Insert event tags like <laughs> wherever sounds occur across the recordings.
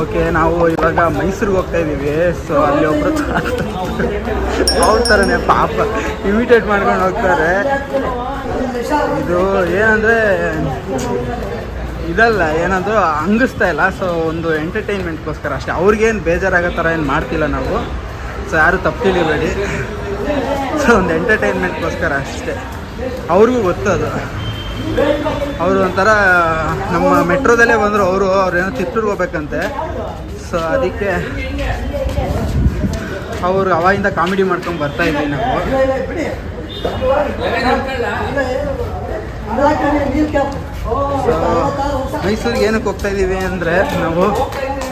Okay ನಾವು ಇವಾಗ ಮೈಸೂರಿಗೆ ಹೋಗ್ತಾ ಇದ್ದೀವಿ. ಸೊ ಅಲ್ಲಿ ಒಬ್ಬರು <laughs> ಅವ್ರ ಥರನೇ ಪಾಪ ಇಮಿಟೇಟ್ ಮಾಡ್ಕೊಂಡು ಹೋಗ್ತಾರೆ. ಇದು ಏನಂದರೆ, ಇದಲ್ಲ, ಏನಂದ್ರು ಹಂಗಿಸ್ತಾ ಇಲ್ಲ. ಸೊ ಒಂದು ಎಂಟರ್ಟೈನ್ಮೆಂಟ್ಗೋಸ್ಕರ ಅಷ್ಟೇ. ಅವ್ರಿಗೇನು ಬೇಜಾರಾಗೋ ಥರ ಏನು ಮಾಡ್ತಿಲ್ಲ ನಾವು. ಸೊ ಯಾರು ತಪ್ಪು ತಿಳಿಬೇಡಿ ಸೊ ಒಂದು ಎಂಟರ್ಟೈನ್ಮೆಂಟ್ಗೋಸ್ಕರ ಅಷ್ಟೇ. ಅವ್ರಿಗೂ ಗೊತ್ತದು ಅವರು ಒಂಥರ, ನಮ್ಮ ಮೆಟ್ರೋದಲ್ಲೇ ಬಂದರು, ಅವರು ಅವ್ರೇನೋ ಚಿತ್ರದುರ್ಗ ಹೋಗ್ಬೇಕಂತೆ ಸೊ ಅದಕ್ಕೆ ಅವರು ಅವಾಗಿಂದ ಕಾಮಿಡಿ ಮಾಡ್ಕೊಂಡು ಬರ್ತಾ ಇದ್ದೀವಿ ನಾವು. ಮೈಸೂರಿಗೆ ಏನಕ್ಕೆ ಹೋಗ್ತಾ ಇದ್ದೀವಿ ಅಂದರೆ, ನಾವು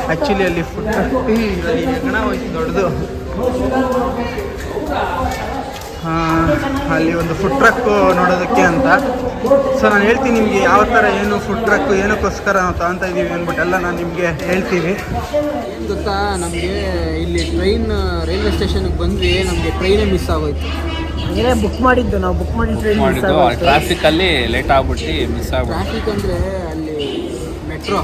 ಆ್ಯಕ್ಚುಲಿ ಅಲ್ಲಿ ಫುಡ್ ಹೆಗ್ಗಣ ಹೋಯ್ತು ದೊಡ್ಡದು. ಅಲ್ಲಿ ಒಂದು ಫುಡ್ ಟ್ರಕ್ ನೋಡೋದಕ್ಕೆ ಅಂತ. ಸೊ ನಾನು ಹೇಳ್ತೀನಿ ನಿಮಗೆ ಯಾವ ಥರ ಏನು ಫುಡ್ ಟ್ರಕ್ ಏನಕ್ಕೋಸ್ಕರ ನಾವು ತಗೊತಾ ಇದ್ದೀವಿ ಅಂದ್ಬಿಟ್ಟೆಲ್ಲ ನಾನು ನಿಮಗೆ ಹೇಳ್ತೀವಿ ಗೊತ್ತಾ ನಮಗೆ ಇಲ್ಲಿ ಟ್ರೈನ್ ರೈಲ್ವೆ ಸ್ಟೇಷನ್ಗೆ ಬಂದ್ವಿ ನಮಗೆ ಟ್ರೈನೇ ಮಿಸ್ ಆಗೋಯ್ತು. ಏನೇ ಬುಕ್ ಮಾಡಿದ್ದು ನಾವು ಬುಕ್ ಮಾಡಿ ಟ್ರೈನ್ ಮಾಡಿದ್ದು ಟ್ರಾಫಿಕ್ ಅಲ್ಲಿ ಲೇಟ್ ಆಗ್ಬಿಟ್ಟು ಮಿಸ್ ಆಗ್ಬಿಟ್ಟು. ಟ್ರಾಫಿಕ್ ಅಂದರೆ ಅಲ್ಲಿ ಮೆಟ್ರೋ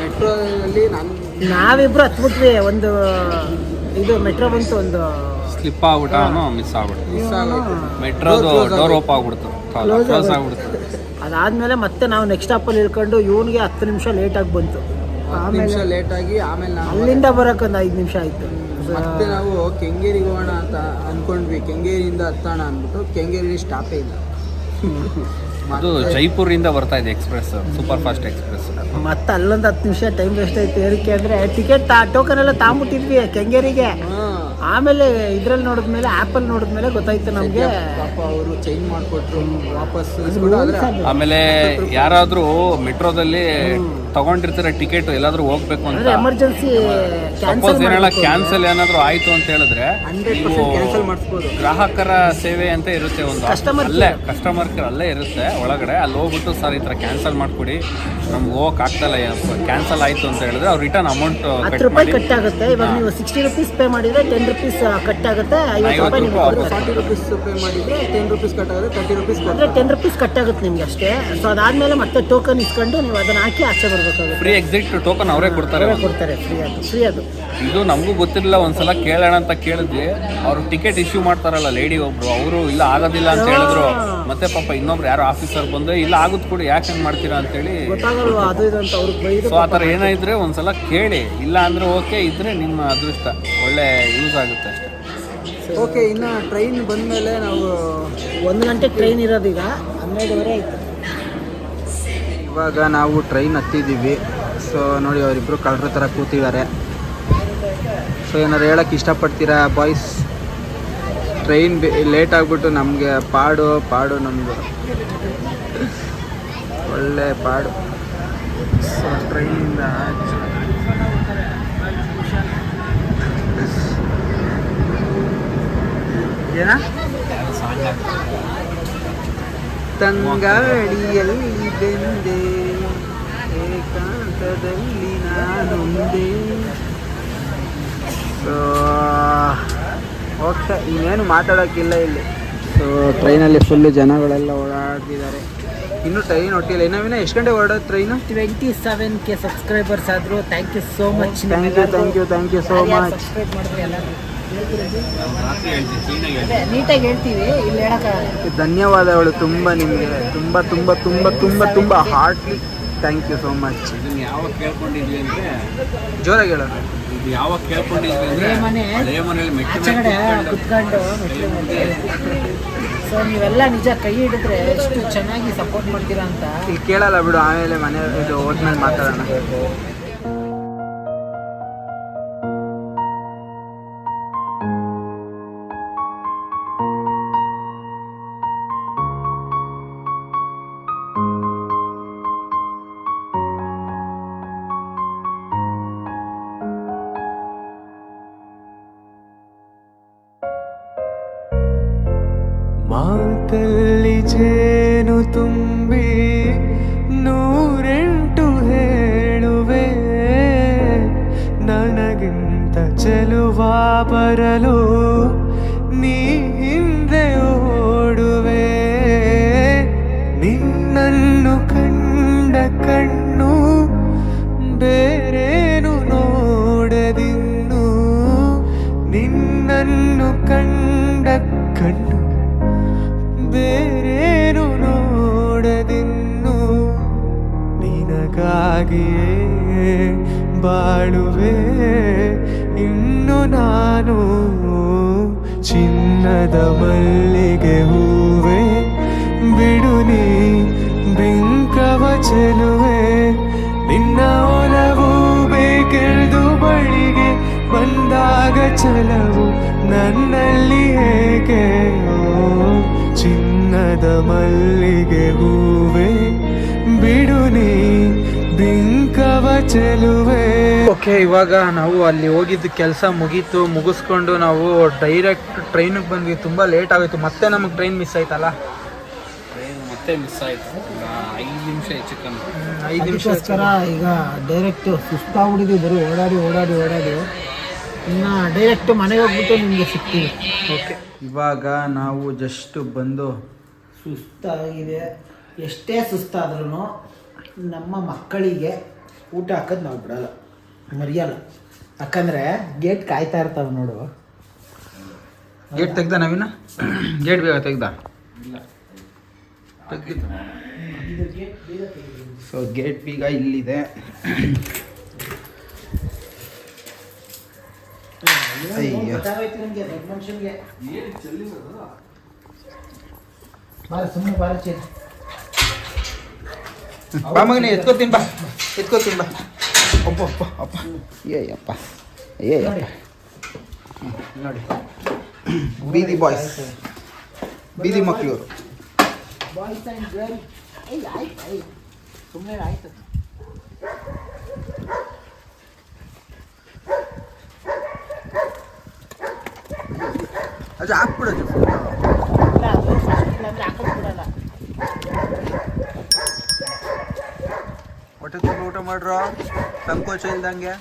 ಮೆಟ್ರೋದಲ್ಲಿ ನಾನು ನಾವಿಬ್ರು ಹತ್ಬಿಟ್ವಿ ಒಂದು ಇದು ಮೆಟ್ರೋ ಬಂತು ಒಂದು ಸ್ಲಿಪ್ ಆಗ್ಬಿಟ್ಟು ಅವನು ಮಿಸ್ ಆಗ್ಬಿಡ್ತು ಮಿಸ್ ಆಗೋಯ್ತು ಮೆಟ್ರೋದು ಡೋರ್ ಓಪ್ ಆಗ್ಬಿಡ್ತು ಕ್ಲೋಸ್ ಆಗ್ಬಿಡ್ತು ಅದಾದ್ಮೇಲೆ ಮತ್ತೆ ನಾವು ನೆಕ್ಸ್ಟ್ ಸ್ಟಾಪಲ್ಲಿ ಇಳ್ಕೊಂಡು ಇವನಿಗೆ ಹತ್ತು ನಿಮಿಷ ಲೇಟಾಗಿ ಬಂತು. ನಿಮಿಷ ನಿಮಿಷ ಲೇಟಾಗಿ ಆಮೇಲೆ ನಾವು ಅಲ್ಲಿಂದ ಬರೋಕೆ ಒಂದು ಐದು ನಿಮಿಷ ಆಯಿತು. ಮತ್ತೆ ನಾವು ಕೆಂಗೇರಿಗೆ ಹೋಗೋಣ ಅಂತ ಅನ್ಕೊಂಡ್ವಿ. ಕೆಂಗೇರಿಯಿಂದ ಹತ್ತೋಣ ಅಂದ್ಬಿಟ್ಟು ಕೆಂಗೇರಿ ಸ್ಟಾಪೇ ಇಲ್ಲ. <laughs> ಅದು ಜೈಪುರಿಂದ ಬರ್ತಾ ಇದೆ ಎಕ್ಸ್ಪ್ರೆಸ್ ಸೂಪರ್ ಫಾಸ್ಟ್ ಎಕ್ಸ್ಪ್ರೆಸ್ ಮತ್ತೆ ಅಲ್ಲೊಂದು ಹತ್ತು ನಿಮಿಷ ಟೈಮ್ ವೇಸ್ಟ್ ಆಯ್ತು. ಏನಕ್ಕೆ ಅಂದರೆ ಟಿಕೆಟ್ ಟೋಕನ್ ಎಲ್ಲ ತಾಂಬಿಟ್ಟಿದ್ವಿ ಕೆಂಗೇರಿಗೆ. ಆಮೇಲೆ ಇದ್ರಲ್ಲಿ ನೋಡಿದ್ಮೇಲೆ ಆ್ಯಪಲ್ಲಿ ನೋಡಿದ್ಮೇಲೆ ಗೊತ್ತಾಯ್ತು ನಮಗೆ. ಅವರು ಚೇಂಜ್ ಮಾಡಿಕೊಟ್ರು ವಾಪಸ್ ಆಮೇಲೆ ಯಾರಾದ್ರೂ ಮೆಟ್ರೋದಲ್ಲಿ ತಗೊಂಡಿರ್ತಾರೆ ಟಿಕೆಟ್ ಎಲ್ಲಾದ್ರೂ ಹೋಗ್ಬೇಕು ಅಂತ. ಎಮರ್ಜೆನ್ಸಿ ಕ್ಯಾನ್ಸಲ್ ಸಪೋಸ್ ಏನಾರ ಕ್ಯಾನ್ಸಲ್ ಏನಾದರೂ ಆಯಿತು ಅಂತ ಹೇಳಿದ್ರೆ ನೀವು ಗ್ರಾಹಕರ ಸೇವೆ ಅಂತ ಇರುತ್ತೆ ಒಂದು ಅಲ್ಲೇ ಕಸ್ಟಮರ್ ಕೇರ್ ಅಲ್ಲೇ ಇರುತ್ತೆ ಒಳಗಡೆ. ಅಲ್ಲಿ ಹೋಗ್ಬಿಟ್ಟು ಸರ್ ಈ ಥರ ಕ್ಯಾನ್ಸಲ್ ಮಾಡ್ಕೊಡಿ. ನಮ್ಗೆ ಹೋಗಕ್ ಆಗ್ತಲ್ಲ ಕ್ಯಾನ್ಸಲ್ ಆಯಿತು ಅಂತ ಹೇಳಿದ್ರೆ ಅವ್ರು ರಿಟರ್ನ್ ಅಮೌಂಟ್ ಹತ್ತು ಕಟ್ ರೂಪಾಯಿ ಕಟ್ ಆಗುತ್ತೆ ಇವಾಗ ನೀವು ಸಿಕ್ಸ್ಟಿ ರುಪೀಸ್ ಪೇ ಮಾಡಿದ್ರೆ ಟೆನ್ ರುಪೀಸ್ ಕಟ್ ಆಗುತ್ತೆ ಐವತ್ತು ರೂಪಾಯಿ. ಫಾರ್ಟಿ ರುಪೀಸ್ ಪೇ ಮಾಡಿದ್ರೆ ಟೆನ್ ರುಪೀಸ್ ಕಟ್ ಆಗುತ್ತೆ ತರ್ಟಿ ರುಪೀಸ್ ಅಂದರೆ ಟೆನ್ ರುಪೀಸ್ ಕಟ್ ಆಗುತ್ತೆ ನಿಮ್ಗೆ ಅಷ್ಟೇ. ಸೊ ಅದಾದಮೇಲೆ ಮತ್ತೆ ಟೋಕನ್ ಇಸ್ಕೊಂಡು ನೀವು ಅದನ್ನ ಹಾಕಿ ಆಚೆ ಬರಬೇಕಾಗುತ್ತೆ. ಫ್ರೀ ಎಕ್ಸಿಟ್ ಟೋಕನ್ ಅವರೇ ಕೊಡ್ತಾರೆ. ಅವರೇ ಕೊಡ್ತಾರೆ ಫ್ರೀ ಅದು ಫ್ರೀ ಅದು. ಇದು ನಮಗೂ ಗೊತ್ತಿರಲಿಲ್ಲ ಒಂದ್ಸಲ ಕೇಳೋಣ ಅಂತ ಕೇಳಿದ್ವಿ. ಅವರು ಟಿಕೆಟ್ ಇಶ್ಯೂ ಮಾಡ್ತಾರಲ್ಲ ಲೇಡಿ ಒಬ್ರು. ಅವರು ಇಲ್ಲ ಆಗೋದಿಲ್ಲ ಅಂತ ಹೇಳಿದ್ರು. ಮತ್ತೆ ಪಾಪ ಇನ್ನೊಬ್ರು ಯಾರೋ ಆಫೀಸರ್ ಬಂದ್ರೆ ಇಲ್ಲ ಆಗುತ್ತೆ ಕೂಡ ಯಾಕೆ ಹೆಂಗ್ ಮಾಡ್ತೀರಾ? ಅಂತೇಳಿ. ಗೊತ್ತಾಗಲ್ವಾ ಅದು ಇದು ಅಂತ ಅವ್ರಿಗೆ ಬೈದು ಸೊ ಆ ಥರ ಏನಾಯಿದ್ರೆ ಒಂದ್ಸಲ ಕೇಳಿ. ಇಲ್ಲ ಅಂದ್ರೆ ಓಕೆ ಇದ್ರೆ ನಿಮ್ಮ ಅದೃಷ್ಟ. ಒಳ್ಳೆ ಯೂಸ್ ಆಗುತ್ತೆ ಅಷ್ಟೇ. ಓಕೆ ಇನ್ನು ಟ್ರೈನ್ ಬಂದಮೇಲೆ ನಾವು ಒಂದು ಗಂಟೆ ಟ್ರೈನ್ ಇರೋದೀಗ? ಹನ್ನೆರಡುವರೆ ಆಯಿತು. ಇವಾಗ ನಾವು ಟ್ರೈನ್ ಹತ್ತಿದ್ದೀವಿ. ಸೊ ನೋಡಿ ಅವರಿಬ್ಬರು ಕಳ್ಳರ ಥರ ಕೂತಿದ್ದಾರೆ. ಸೊ ಏನಾದ್ರು ಹೇಳಕ್ಕೆ ಇಷ್ಟಪಡ್ತೀರಾ ಬಾಯ್ಸ್ ಟ್ರೈನ್ ಲೇಟ್ ಆಗಿಬಿಟ್ಟು ನಮಗೆ ಪಾಡು ಪಾಡು ನಮ್ಮದು ಒಳ್ಳೆ ಪಾಡು. ಸೊ ಟ್ರೈನಿಂದ ಏನ ತಂಗಾಳಿಯಲ್ಲಿ ಬೆಂದೆ ಏಕಾಂತದಲ್ಲಿ ನಾನೊಂದೆ. ಸೊ ಓಕೆ ಇನ್ನೇನು ಮಾತಾಡೋಕ್ಕಿಲ್ಲ ಇಲ್ಲಿ. ಸೊ ಟ್ರೈನಲ್ಲಿ ಫುಲ್ಲು ಜನಗಳೆಲ್ಲ ಓಡಾಡ್ತಿದ್ದಾರೆ. ಇನ್ನೂ ಟ್ರೈನ್ ಹೊಟ್ಟಿಲ್ಲ ಇನ್ನವಿನ ಎಷ್ಟು ಗಂಟೆ ಹೊರಡೋದು train twenty seven K subscribers ಆದರು thank you so much thank you thank you thank you so much subscribe ಮಾಡಿದ್ರೆ ಎಲ್ಲರೂ ನೀಟಾಗಿ ಹೇಳ್ತೀವಿ ಇಲ್ಲಿ ಹೇಳೋಕ್ಕಾಗಲ್ಲ ಧನ್ಯವಾದಗಳು ತುಂಬ ನಿಮಗೆ. ತುಂಬ ತುಂಬ ತುಂಬ ತುಂಬ ತುಂಬ heartly thank you so much ಇದನ್ನ ಯಾವಾಗ ಕೇಳ್ಕೊಂಡಿದ್ವಿ ಅಂದ್ರೆ ಜೋರಾಗಿ ಹೇಳೋಣ. ಇದು ಯಾವಾಗ ಕೇಳ್ಕೊಂಡಿದ್ವಿ ಅಂದ್ರೆ ಮನೆ ಹಳೆ ಮನೇಲಿ ಆಚೆ ಕಡೆ ಕುತ್ಕೊಂಡು ಮೆಟ್ಲು ಮೇಲೆ ಸೊ ನೀವೆಲ್ಲ ನಿಜ ಕೈ ಹಿಡಿದ್ರೆ ಎಷ್ಟು ಚೆನ್ನಾಗಿ ಸಪೋರ್ಟ್ ಮಾಡ್ತೀರಾ ಅಂತ. ಇಲ್ಲಿ ಕೇಳಲ್ಲ ಬಿಡು ಆಮೇಲೆ ಮನೆ ಇದು ಹೋದ್ಮೇಲೆ ಮಾತಾಡೋಣ. ಮಲ್ಲಿಗೆ ಹೂವೆ, ಬಿಡು ನೀ ಬಿಂಕವ ಚೆಲುವೆ ನಿನ್ನ ಒಲವು ಬೇಕೆಳೆದು ಬಳಿಗೆ ಬಂದಾಗ ಚಲವು ನನ್ನಲ್ಲಿ ಹೇಗೆ ಚಿನ್ನದ ಮಲ್ಲಿಗೆ ಹೂವೆ, ಬಿಡು ನೀ ಬಿಂಕವ ಚೆಲುವೆ ಓಕೆ ಇವಾಗ ನಾವು ಅಲ್ಲಿ ಹೋಗಿದ್ದು ಕೆಲಸ ಮುಗೀತು ಮುಗಿಸ್ಕೊಂಡು ನಾವು ಡೈರೆಕ್ಟ್ ಟ್ರೈನಿಗೆ ಬಂದ್ವಿ. ತುಂಬ ಲೇಟ್ ಆಗೋಯ್ತು. ಮತ್ತೆ ನಮಗೆ ಟ್ರೈನ್ ಮಿಸ್ ಆಯ್ತಲ್ಲ? ಟ್ರೈನ್ ಮತ್ತೆ ಮಿಸ್ ಆಯ್ತು. ಐದು ನಿಮಿಷ ಹೆಚ್ಚು ಕಮ್ಮಿ. ಐದು ನಿಮಿಷ ಅದಕ್ಕೋಸ್ಕರ ಈಗ ಡೈರೆಕ್ಟ್ ಸುಸ್ತಾಗ್ಬಿಟ್ಟಿದ್ವಿ ಬರೀ ಓಡಾಡಿ ಓಡಾಡಿ ಓಡಾಡಿ. ಇನ್ನು ಡೈರೆಕ್ಟ್ ಮನೆಗೆ ಹೋಗ್ಬಿಟ್ಟು ನಿಮಗೆ ಸಿಗ್ತೀವಿ. ಓಕೆ. ಇವಾಗ ನಾವು ಜಸ್ಟ್ ಬಂದು ಸುಸ್ತಾಗಿದೆ. ಎಷ್ಟೇ ಸುಸ್ತಾದ್ರೂ ನಮ್ಮ ಮಕ್ಕಳಿಗೆ ಊಟ ಹಾಕೋದು ನಾವು ಬಿಡಲ್ಲ. ಮರೆಯಲ್ಲ. ಯಾಕಂದರೆ ಗೇಟ್ ಕಾಯ್ತಾ ಇರ್ತಾವ ನೋಡು. ಗೇಟ್ ತೆಗ್ದ ನವೀನ? ಗೇಟ್ ಬೇಗ ತೆಗ್ದ? ಸೊ ಗೇಟ್ ಬೀಗ ಇಲ್ಲಿದೆ. ಬಾ ಮಗನೇ ಎತ್ಕೋತೀನಿ ಬಾ. ಎತ್ಕೋತೀನಿ ಬಾ. ಅಪ್ಪ ಅಪ್ಪ ಅಪ್ಪ. ಏಯಪ್ಪ ಏಯಪ್ಪ ಹ್ಮ್, ನೋಡಿ. ಬೀದಿ ಬಾಯ್ಸ್. ಬೀದಿ ಮಕ್ಕಳು ಬಾಯ್ಸ್ ಆ್ಯಂಡ್ ಗರ್ಲ್. ಏಯ್ ಆಯ್ತು ಆಯ್ತು. ಸುಮ್ಮನೆ ಆಯ್ತು. ಅದು ಹಾಕ್ಬಿಡೋದು ಇಲ್ಲ ಅದು ಫಸ್ಟ್ ಇಲ್ಲಾಂದ್ರೆ ಹಾಕೋದು ಬಿಡಲ್ಲ ಹೊಟ್ಟೆ ತುಂಬ ಊಟ ಮಾಡ್ರೋ? ಸಂಕೋಚ ಇಲ್ದಂಗೆ?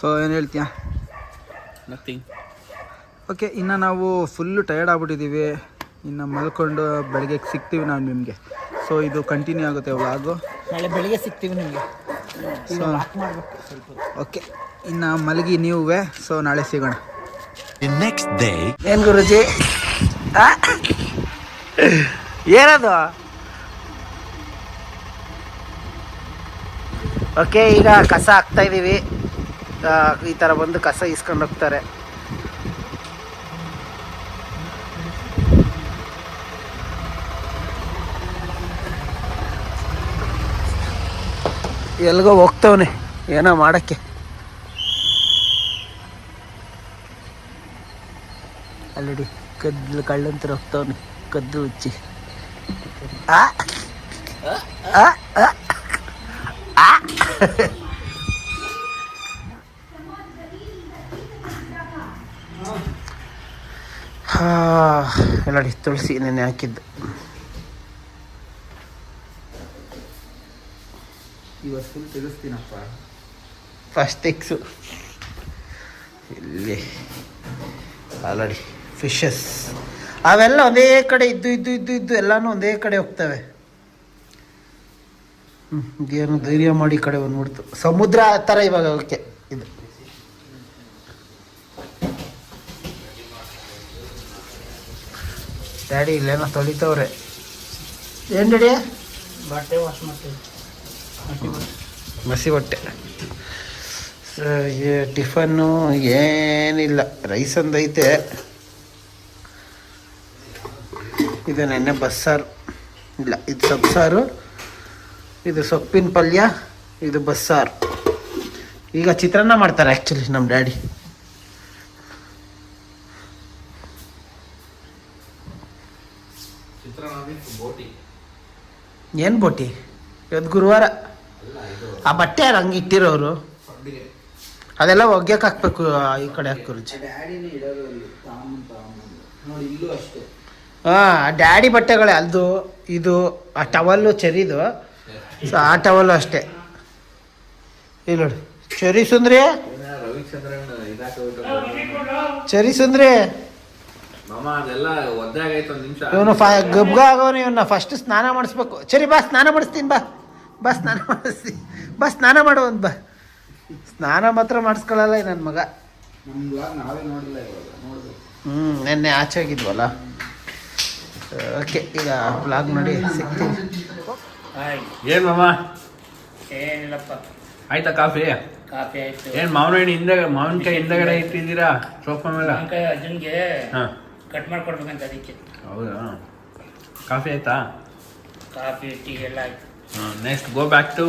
ಸೊ ಏನು ಹೇಳ್ತೀಯ? ನಥಿಂಗ್ ಓಕೆ ಇನ್ನು ನಾವು ಫುಲ್ಲು ಟಯರ್ಡ್ ಆಗ್ಬಿಟ್ಟಿದ್ದೀವಿ ಇನ್ನು ಮಲ್ಕೊಂಡು ಬೆಳಗ್ಗೆ ಸಿಗ್ತೀವಿ ನಾವು ನಿಮಗೆ. ಸೊ ಇದು ಕಂಟಿನ್ಯೂ ಆಗುತ್ತೆ ವ್ಲಾಗು ನಾಳೆ ಬೆಳಿಗ್ಗೆ ಸಿಗ್ತೀವಿ ನಿಮಗೆ. ಸೊ ಓಕೆ ಇನ್ನು ಮಲಗಿ ನೀವೇ ಸೊ ನಾಳೆ ಸಿಗೋಣ. Next day. ಏನು ಗುರುಜಿ? ಆ? ಏನದು? ಓಕೆ, ಈಗ ಕಸ ಹಾಕ್ತಾ ಇದ್ದೀವಿ ಈ ಥರ ಬಂದು ಕಸ ಇಸ್ಕೊಂಡು ಹೋಗ್ತಾರೆ. ಎಲ್ಗೋ ಹೋಗ್ತವನೆ, ಏನೋ ಮಾಡೋಕ್ಕೆ. ಅಲ್ಲಿಡಿ ಕದ್ದು ಕಳ್ಳಂತರ ಹೋಗ್ತವನೆ ಕದ್ದು ಹುಚ್ಚಿ. ಆ? ಆ? ಆ? ಆ? ಹಾ ನೋಡಿ ತುಳಸಿ ನೆನೆ ಹಾಕಿದ್ದು ಇವತ್ತು ಫುಲ್ ತೆಗೆಸ್ತೀನಪ್ಪ ಫಸ್ಟ್ ಎಕ್ಸು ಇಲ್ಲಿ ಆಲ್ರೆಡಿ ಫಿಶಸ್ ಅವೆಲ್ಲ ಒಂದೇ ಕಡೆ ಇದ್ದು ಇದ್ದು ಇದ್ದು ಇದ್ದು ಎಲ್ಲಾನು ಒಂದೇ ಕಡೆ ಹೋಗ್ತವೆ. ಹ್ಞೂ ಏನು ಧೈರ್ಯ ಮಾಡಿ ಕಡೆ ನೋಡ್ತು ಸಮುದ್ರ ಆ ಥರ ಇವಾಗ ಓಕೆ ಇದು. ಡ್ಯಾಡಿ ಇಲ್ಲೇನೋ ತೊಳಿತವ್ರೆ. ಏನು ಡ್ಯಾಡಿ? ಬಟ್ಟೆ ವಾಶ್ ಮಾಡ್ತೀವಿ ಮಸಿ ಬಟ್ಟೆ. ಟಿಫನ್ನು ಏನಿಲ್ಲ. ರೈಸ್ ಒಂದೈತೆ. ಇದು ನೆನ್ನೆ ಬಸ್ಸಾರು ಇಲ್ಲ ಇದು ಸೊಪ್ಸಾರು ಇದು ಸೊಪ್ಪಿನ ಪಲ್ಯ ಇದು ಬಸ್ಸಾರು ಈಗ ಚಿತ್ರಾನ್ನ ಮಾಡ್ತಾರೆ ಆ್ಯಕ್ಚುಲಿ ನಮ್ಮ ಡ್ಯಾಡಿ. ಏನು ಬೋಟಿ? ಇವತ್ತು ಗುರುವಾರ. ಆ ಬಟ್ಟೆ ಯಾರು ಹಂಗೆ ಇಟ್ಟಿರೋರು? ಅದೆಲ್ಲ ಒಗ್ಯಕ್ಕೆ ಹಾಕ್ಬೇಕು ಆ, ಈ ಕಡೆ ಹಾಕು ಹಾಂ ಡ್ಯಾಡಿ ಬಟ್ಟೆಗಳೇ ಅಲ್ದು ಇದು ಆ ಟವಲ್ಲು ಚರಿದು. ಸೊ ಆ ಟವಲ್ಲು ಅಷ್ಟೇ. ಇಲ್ಲಿ ನೋಡಿ. ಚೆರಿ ಸುಂದ್ರಿ? ಚರಿ ಚೆರಿ ಸುಂದ್ರಿ ಇವನು ಫ ಗಬ್ಗ ಆಗೋನು ಇವನ್ನ ಫಸ್ಟ್ ಸ್ನಾನ ಮಾಡಿಸ್ಬೇಕು. ಚರಿ ಬಾ ಸ್ನಾನ ಮಾಡಿಸ್ತೀನಿ ಬಾ. ಬಾ ಸ್ನಾನ ಮಾಡಿಸ್ತೀನಿ ಬಾ ಸ್ನಾನ ಮಾಡು ಒಂದು ಬಾ. ಸ್ನಾನ ಮಾತ್ರ ಮಾಡಿಸ್ಕೊಳ್ಳಲ್ಲ ನನ್ನ ಮಗ. ಹ್ಞೂ ನೆನ್ನೆ ಆಚೆ ಹೋಗಿದ್ವಲ್ಲ? ಓಕೆ ಈಗ ಬ್ಲಾಗ್ ನೋಡಿ ಸಿಗ್ತೀನಿ. ಏನು ಮಾಮ? ಏನಿಲ್ಲಪ್ಪ. ಆಯ್ತಾ ಕಾಫಿ? ಕಾಫಿ ಆಯ್ತು. ಏನು ಮಾವಿನ ಹಣ್ಣು ಹಿಂದೆ ಮಾವಿನಕಾಯಿ ಹಿಂದೆಗಡೆ ಇಟ್ಟಿದ್ದೀರಾ? ಸೋಫಾ ಮೇಲೆ? ಮಾವಿನಕಾಯಿ ಅಜ್ಜನ್ಗೆ ಹಾಂ. ಕಟ್ ಮಾಡ್ಕೊಡ್ಬೇಕಂತ ಅದಕ್ಕೆ. ಹೌದಾ? ಕಾಫಿ ಆಯ್ತಾ? ಕಾಫಿ ಟೀ ಎಲ್ಲ ಆಯ್ತು ನೆಕ್ಸ್ಟ್ ಗೋ ಬ್ಯಾಕ್ ಟು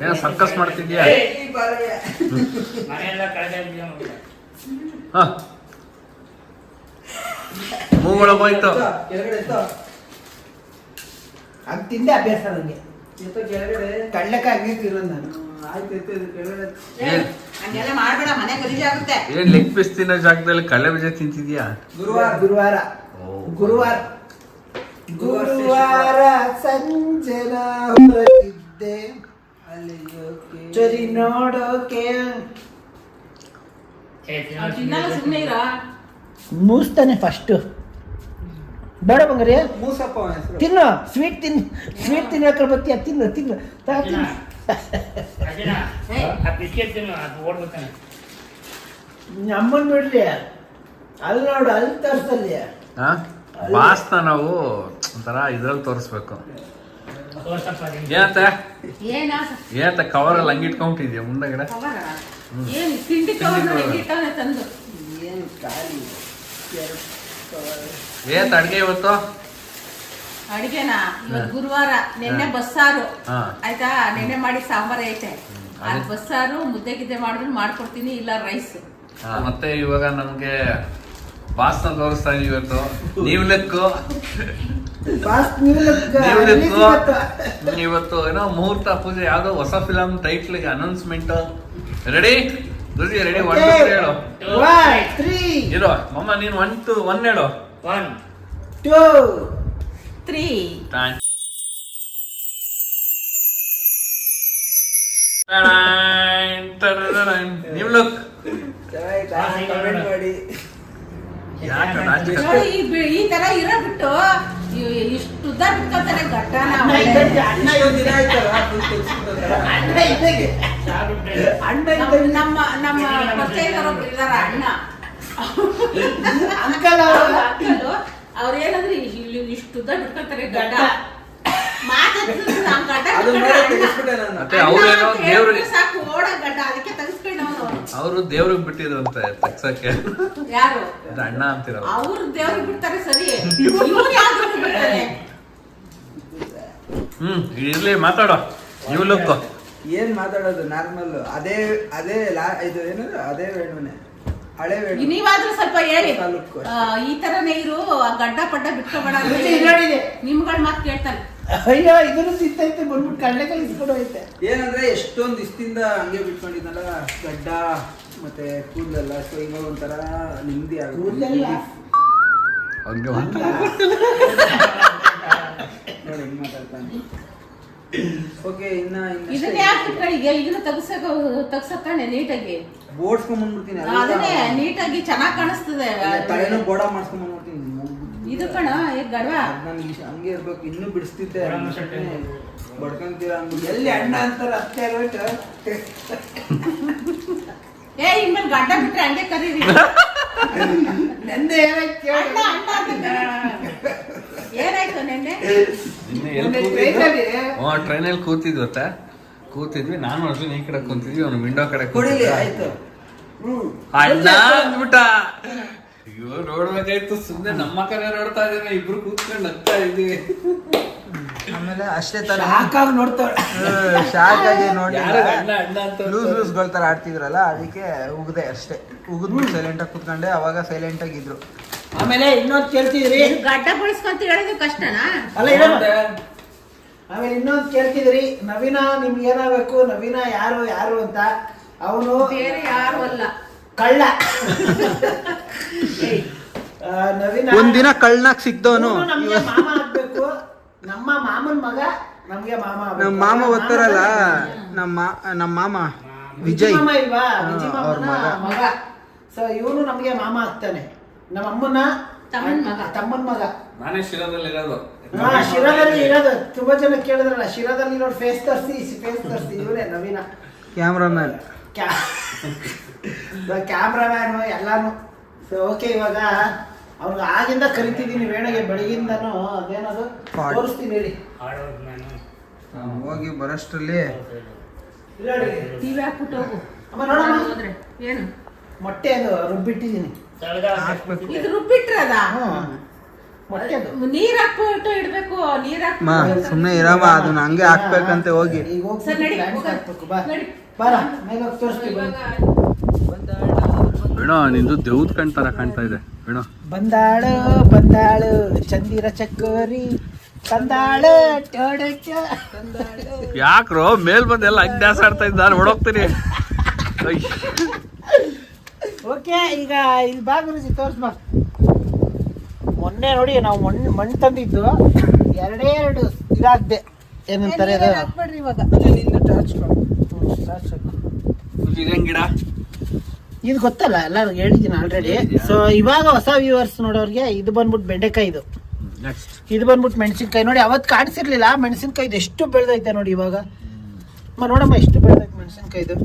ಏನೋ ಸರ್ಕಸ್ ಮಾಡ್ತಿದ್ಯಾ? ಹ. ಮೂಗೊಳಗ್ ಹೋಯ್ತು ಕೆಳಗಡೆ ಎತ್ತೋ ಅದು ತಿಂದೆ ಅಭ್ಯಾಸ ನನಗೆ ಎತ್ತೋ ಕೆಳಗಡೆ. ಕಳ್ಳಕಾಯಿ ಹಂಗೆ ನಾನು. ಆಯ್ತು ಎತ್ತು ಇದು ಕೆಳಗಡೆ. ಏನ್ ಹಂಗೆಲ್ಲ ಮಾಡ್ಬೇಡ ಮನೆ ಗಲೀಜಾಗುತ್ತೆ ಏನ್ ಲೆಗ್ ಪೀಸ್ ತಿನ್ನೋ ಜಾಗದಲ್ಲಿ ಕಳ್ಳೆ ಬೀಜ ತಿಂತಿದ್ಯಾ? ಗುರುವಾರ. ಗುರುವಾರ. ಓ. ಗುರುವಾರ. ಗುರುವಾರ ಸಂಜೆ ಹೊರಟಿದ್ದೆ. ಚರಿ ನೋಡೋಕೆ. ಸುಮ್ಮನೆ ಇರ? ಮೂಸ್ತಾನೆ ಫಸ್ಟ್ ಬೇಡ ಬಂಗಾರಿ ತಿನ್ನು ಸ್ವೀಟ್ ತಿನ್ ಸ್ವೀಟ್ ತಿನ್ನಕ್ಕೆ ಬತ್ತೀಯ ತಿನ್ನು ತಿನ್ನು. ತಿನ್ನು. ನಮ್ಮನ್ ಬಿಡ್ಲಿ ಅಲ್ಲಿ ನೋಡು ಅಲ್ಲಿ ತೋರ್ಸಲ್ಲಿ. ಹಾ ಬಾಸ್ನ ನಾವು ಒಂಥರ ಇದ್ರಲ್ಲಿ ತೋರಿಸ್ಬೇಕು. ಏತ ನಿಮ್ಗೆ. ಕವರ್ ಅಲ್ಲಿ ಹಂಗೆ ಇಟ್ಕೊಂಬಿಟ್ಟಿದ್ಯಾ ಮುಂದಗಡೆ? ಕವರ? ತಿಂಡಿ ಕವರ್ ಹೆಂಗಿಟ್ಟವನೆ ತಂದು? ಏನು ಖಾಲಿ. ಏತ್ ಅಡ್ಗೆ ಇವತ್ತು? ಅಡಿಗೆನಾ? ಗುರುವಾರ. ನಿನ್ನೆ ಬಸ್ಸಾರು. ಆಯ್ತಾ? ನಿನ್ನೆ ಮಾಡಿ ಸಾಂಬಾರ್ ಐತೆ. ಅದೇ. ಬಸ್ಸಾರು ಮುದ್ದೆ ಗಿದ್ದೆ ಮಾಡಿದ್ರು ಮಾಡ್ಕೊಡ್ತೀನಿ ಇಲ್ಲ ರೈಸ್ ಮತ್ತೆ ಇವಾಗ ನಮ್ಗೆ ಬಾಸ್ನ ತೋರಿಸ್ತಾ ಇದೀವಿ ಇವತ್ತು. ನೀವ್ ಲೆಕ್ಕು ನೀವ್ ಲೆಕ್ಕು ಇವತ್ತು ಏನೋ ಮುಹೂರ್ತ ಪೂಜೆ ಯಾವ್ದೋ ಹೊಸ film ಟೈಟ್ಲ್ಗೆ announcement ready Durgi ready one two ಹೇಳು. ತ್ರೀ ಇರೋ ಮಮ್ಮ ನೀನ್ ಒನ್ ಟು ಒನ್ ಹೇಳು. One two three. ನೀವ್ ಲುಕ್ ಕಮೆಂಟ್ ಮಾಡಿ. ಈ ಈ ತರ ಇರೋ ಬಿಟ್ಟು ಇಷ್ಟು ಉದ್ದ ಬಿಟ್ಕೊತಾರೆ ಗಟ್ಟನ ಅಣ್ಣ ಇಷ್ಟೊಂದ್ ದಿನ ಆಯ್ತಲ್ಲ full ಅಣ್ಣ ಇದ್ದಾಗೆ. ಅಣ್ಣ ನಮ್ಮ ನಮ್ಮ ಇದಾರ ಅಣ್ಣ. ಅಂಕಲ್ ಅವ್ರು. ಏನಂದ್ರೆ ಇಲ್ಲಿ ಇಷ್ಟು ಉದ್ದ ಬಿಟ್ಕೊತಾರೆ ಗಡ ಮಾತಾಡ್ತಾರೆ ಸಾಕು ಓಡ ಗಡ್ಡ ಅದಕ್ಕೆ ತೆಗಿಸ್ಕೊಂಡವನು ಅವರು ದೇವ್ರಿಗೆ ಬಿಟ್ಟಿದ್ರಂತೆ ತಗ್ಸಕ್ಕೆ. ಯಾರು? ಅಣ್ಣ ಅಂತೀರ ಅವ್ರು ದೇವ್ರಿಗೆ ಬಿಡ್ತಾರೆ ಸರಿ. <laughs> ಇವ್ರು ಯಾವ್ದು ಬಿಡ್ತಾರೆ? ಹ್ಮ್ ಇರ್ಲಿ ಮಾತಾಡೋ. ನೀವು ಲುಕ್ ಏನ್ ಮಾತಾಡೋದು? ನಾರ್ಮಲ್ ಅದೇ ಅದೇ ಲಾ ಇದು ಏನದು? ಅದೇ ವೇಣುನೆ. ಹಳೆ ವೇಣು. ನೀವಾದ್ರೂ ಸ್ವಲ್ಪ ಹೇಳಿ. ಆ, ಈ ತರನೇ ಇರು ಆ ಗಡ್ಡ ಪಡ್ಡ ಬಿಟ್ಕೋಬೇಡ ಅಂತ ಹೇಳಿ. ನಿಮ್ಗಳ ಮಾತು ಕೇಳ್ತಾನೆ. ಅಯ್ಯೋ ಇದನ್ನು ತಿಂತೈತೆ ಬಂದ್ಬಿಟ್ಟು ಕಳ್ಳೆಕಾಯಿ ಇಸ್ಕೊಂಡು ಹೋಯ್ತೆ. ಏನಂದ್ರೆ ಎಷ್ಟೊಂದು ಇಷ್ಟಿಂದ ಹಂಗೆ ಬಿಟ್ಕೊಂಡಿದ್ನಲ್ಲ ಗಡ್ಡ ಮತ್ತೆ ಕೂದಲೆಲ್ಲ. ಸೊ ಈಗ ಒಂಥರ ನೆಮ್ಮದಿ ಕೂದಲೆಲ್ಲ? ಹಂಗೆ ನೋಡಿ ಹೆಂಗ್ ಮಾತಾಡ್ತಾನೆ ಓಕೆ ಇನ್ನ ಇದನ್ನ ಯಾಕೆ ಬಿಟ್ಕೊಂಡಿದ್ಯಾ ಇದನ್ನ ತಗ್ಸಕ ಕಣೆ ನೀಟಾಗಿ ಬೋಡ್ಸ್ಕೊಂಡ್ ಬಂದ್ಬಿಡ್ತೀನಿ ಅದನ್ನೇ ನೀಟಾಗಿ ಚೆನ್ನಾಗಿ ಕಾಣಿಸ್ತದೆ. ತಲೆನೂ ಬೋಡ ಮಾಡ್ಸ್ಕೊಂಡ್ ಇದು ಕಣ ಏ ಗಡ್ವ. ನನಗೆ ಹಂಗೆ ಇರ್ಬೇಕು ಇನ್ನೂ ಬಿಡಿಸ್ತಿದ್ದೆ ಬಡ್ಕೊಂತೀರ ಅಂದ್ಬಿಟ್ಟು ಎಲ್ಲಿ ಅಣ್ಣ ಅಂತಾರೆ ಅತ್ತೆ ಅಲ್ಬಿಟ್ಟು ಏ ಇನ್ಮೇಲೆ ಗಡ್ಡ ಬಿಟ್ರೆ ಹಂಗೆ ಕರೀರಿ. ನೆನ್ನೆ ಏನಾಯ್ತು ಕೇಳು. ಅಣ್ಣ ಅಣ್ಣ ಅಂತ ಏನಾಯ್ತು ನಿನ್ನೆ? ಕೂತಿದ್ವು? ಟ್ರೈನಲ್ಲಿ ಹ್ಞೂ ಟ್ರೈನಲ್ಲಿ ಕೂತಿದ್ವಿ ನಾನು ಅರ್ಜುನ್ ಈ ಕಡೆ ಕೂತಿದ್ವಿ ಅವ್ನು ವಿಂಡೋ ಕಡೆ ಕೊಡಿಲಿ ಕೂತಿದ್ದ. ಆಯ್ತು. ಹ್ಮ್. ಅಣ್ಣ ಅಂದ್ಬಿಟ್ಟ. ಅಯ್ಯೋ ನೋಡ್ಬೇಕಾಯ್ತು ಸುಮ್ನೆ ನಮ್ಮ ಕಡೆ ನೋಡ್ತಾ ಇದೀನಿ ಇಬ್ರು ಕೂತ್ಕೊಂಡು ನಗ್ತಾ ಇದೀವಿ ಆಮೇಲೆ ಅಷ್ಟೇ ತರ ಹಾಕಾಗಿ ನೋಡ್ತಾರೆ ಶಾಕ್ ಆಗಿ ನೋಡಿ ಅಣ್ಣ ಅಣ್ಣ ಅಂತ ಲೂಸ್ ಲೂಸ್ಗಳ ತರ ಆಡ್ತಿದ್ರಲ್ಲ ಅದಕ್ಕೆ ಉಗ್ದೆ ಅಷ್ಟೇ. ಉಗಿದ್ಬಿಟ್ಟು ಸೈಲೆಂಟ್ ಆಗಿ ಕುತ್ಕೊಂಡೆ ಅವಾಗ ಸೈಲೆಂಟ್ ಆಗಿದ್ರು ಆಮೇಲೆ ಇನ್ನೊಂದು ಕೇಳ್ತಿದ್ರಿ ಗಡ್ಡ ಬಳಸ್ಕೊಂತ ಹೇಳೋದು ಕಷ್ಟನಾ? ಅಲ್ಲ. ಆಮೇಲೆ ಇನ್ನೊಂದು ಕೇಳ್ತಿದ್ರಿ ನವೀನ ನಿಮ್ಗೆ ಏನಾಗಬೇಕು ನವೀನ ಯಾರು ಯಾರು ಅಂತ. ಅವನು ಬೇರೆ ಯಾರು ಅಲ್ಲ. ಕಳ್ಳ. ಒಂದಿನ ಇವ್ನು ನಮ್ಗೆ ಮಾಮ ಆಗ್ಬೇಕು. ನಮ್ಮ ಮಾಮನ್ ಮಗ ನಮ್ಗೆ ಮಾಮ ಆಗ್ಬೇಕು. ನಮ್ಮ ಮಾಮ ಓದ್ತಾರಲ್ಲ ನಮ್ಮ ನಮ್ಮ ಮಾಮ ವಿಜಯ್. ಮಾಮ ಇಲ್ವಾ? ವಿಜಯ್ ಹಾ, ಅವ್ರ ಮಾಮನ ಮಗ. ಮಗ. ಸೊ ಇವನು ನಮ್ಗೆ ಮಾಮ ಆಗ್ತಾನೆ. ನಮ್ಮ ಅಮ್ಮನ ತಮ್ಮನ್ ಮಗ. ತಮ್ಮನ್ ಮಗ. ನಾನೇ ಶಿರದಲ್ಲಿ ಇರೋದು. ಹಾ ಶಿರಾದಲ್ಲಿ ಇರೋದು. ತುಂಬಾ ಜನ ಕೇಳಿದ್ರಲ್ಲ ಶಿರಾದಲ್ಲಿ ಇರೋ ಫೇಸ್ ತರಿಸಿ ಫೇಸ್ ತರಿಸಿ ಇವನೇ ನವೀನ. ಕ್ಯಾಮ್ರಾಮ್ಯಾನ್ ಕ್ಯಾಮ್ರಾಮ್ಯಾನು <laughs> ಎಲ್ಲಾನು. ಸೊ ಓಕೆ ಇವಾಗ ಅವ್ರಿಗೆ ಆಗಿಂದ ಕರಿತಿದ್ದೀನಿ ವೇಣಗೆ ಬೆಳಗಿಂದನು ಅದೇನದು? ತೋರಿಸ್ತೀನಿ ಹೇಳಿ. ಹೋಗಿ ಬರೋಷ್ಟರಲ್ಲಿ ಇಲ್ಲ ಟಿವಿ ಹಾಕ್ಬಿಟ್ಟು ಹೋಗು. ಅಮ್ಮ ನೋಡಮ್ಮ. ಏನು? ಮೊಟ್ಟೆ ಅದು ರುಬ್ಬಿಟ್ಟಿದ್ದೀನಿ. ಹಾಕ್ಬೇಕು. ಇದು ರುಬ್ಬಿಟ್ರದ ಮೊಟ್ಟೆ ಅದು. ನೀರ್ ಹಾಕ್ಬಿಟ್ಟು ಇಡ್ಬೇಕು ನೀರ್ ಮಾ ಸುಮ್ಮನೆ ಇರಮ್ಮ ಅದನ್ನ ಹಂಗೆ ಹಾಕ್ಬೇಕಂತೆ ಹೋಗಿ. ಈಗ ಹೋಗಿ ಸರ್, ನಡಿ, ಹಾಕ್ಬೇಕು ಬಾ. ಬಾರ ಮೇಲೆ ಹೋಗಿ ತೋರಿಸ್ತೀವಿ ಬನ್ನಿ. ನಿಂದು ದೇವ್ದ ಕಣ್ತಾರ ಕಾಣ್ತಾ ಇದೆ ಬೇಡ ಬಂದಾಳು ಬಂದಾಳು ಚಂದಿರ ಚಕ್ಕೋರಿ. ತಂದಾಳು ಯಾಕ್ರೋ ಮೇಲ್ ಬಂದು ಎಲ್ಲ ಹಂಗ್ ಡ್ಯಾನ್ಸ್ ಆಡ್ತಾ ಇದ್ದ ನಾನು ಹೊಡೋಗ್ತೀನಿ ಓಕೆ ಈಗ ಇಲ್ಲಿ ಬಾ ಗುರುಜಿ ತೋರಿಸ್ಬಾ ಮೊನ್ನೆ ನೋಡಿ ನಾವು ಮಣ್ಣು ಮಣ್ಣು ತಂದಿದ್ದು ಎರಡೇ ಎರಡು ಇದಾಗ್ದೆ ಏನಂತಾರೆ ಇವಾಗ? ಟಾರ್ಚ್ ಗಿಡ. ಇದು ಗೊತ್ತಲ್ಲ ಎಲ್ಲರಿಗೂ ಹೇಳಿದ್ದೀನಿ ಆಲ್ರೆಡಿ ಸೊ ಇವಾಗ ಹೊಸ ವ್ಯೂವರ್ಸ್ ನೋಡೋರಿಗೆ ಇದು ಬಂದ್ಬಿಟ್ಟು ಬೆಂಡೆಕಾಯಿ ಇದು. ನೆಕ್ಸ್ಟ್ ಇದು ಬಂದ್ಬಿಟ್ಟು ಮೆಣಸಿನ್ಕಾಯಿ. ನೋಡಿ ಅವತ್ತು ಕಾಣಿಸಿರ್ಲಿಲ್ಲ ಮೆಣಸಿನ್ಕಾಯಿ ಇದು ಎಷ್ಟು ಬೆಳೆದೈತೆ ನೋಡಿ ಇವಾಗ. ಅಮ್ಮ ನೋಡಮ್ಮ ಎಷ್ಟು ಬೆಳೆದೈತೆ ಮೆಣಸಿನ್ಕಾಯಿ ಇದು.